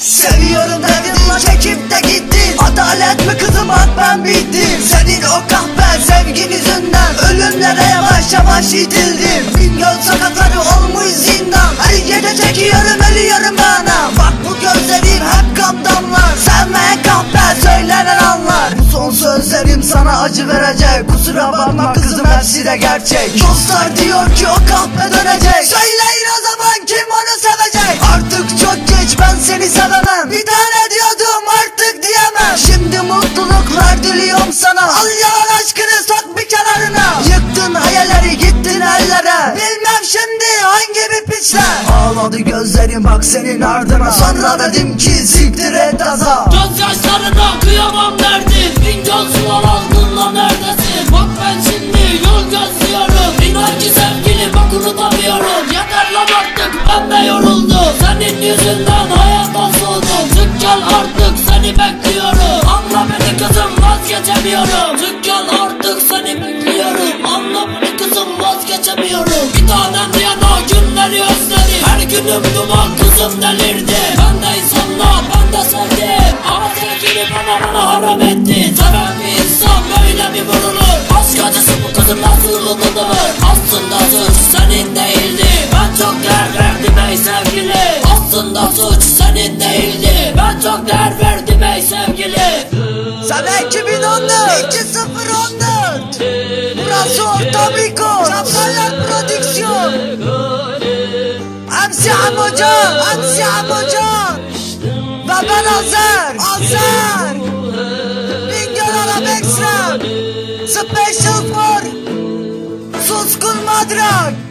Seviyorum dedin çekip de gittin. Adalet mi kızım? Bak ben bittim. Senin o kahpe sevgin yüzünden Ölümlere yavaş yavaş itildim. Bingöl sokakları olmuş zindan. Her yerde çekiyorum ölüyorum bana. Bak bu gözlerim hep kan damlar. Sevmeye kahpe söylenen anlar. Bu son sözlerim sana acı verecek. Kusura bakma kızım hepsi de gerçek. Dostlar diyor ki o kahpe dönecek. Söyleyin seni sevemem Bir tane diyordum artık diyemem. Şimdi mutluluklar diliyorum sana. Al yalan aşkını sok bir kenarına. Yıktın hayalleri gittin ellere. Bilmem şimdi hangi bir piçler. Ağladı gözlerim bak senin ardına. Sonra dedim ki siktir et aza Gözyaşlarına kıyamam derdim. Fincan sular altında neredesin? Bak ben şimdi yol gözlüyorum. İnan ki sevgilim bak unutamıyorum. Yeter lan artık ben de yoruldum Yüzünden soğudum Çık gel artık seni bekliyorum. Anla beni kızım vazgeçemiyorum. Gel artık seni bekliyorum. Anla beni kızım vazgeçemiyorum. Bir tanem yana günleri özlerim Her günüm duman kızım delirdi. Ben de insanla ben de sevdim. Ama sevgili bana bana haram etti. Seven bir insan böyle mi vurulur? Aşk acısı bu kızım nasıl unutulur Aslında suç senin değildi çok değer verdim ey sevgili. Sana 2014 2014 Burası Orta Miko Çapkalar Prodüksiyon. Hamsi Amocan Hamsi Amocan Ve ben Azer Azer Bingöl Arap Extra Special for Suskun Madrak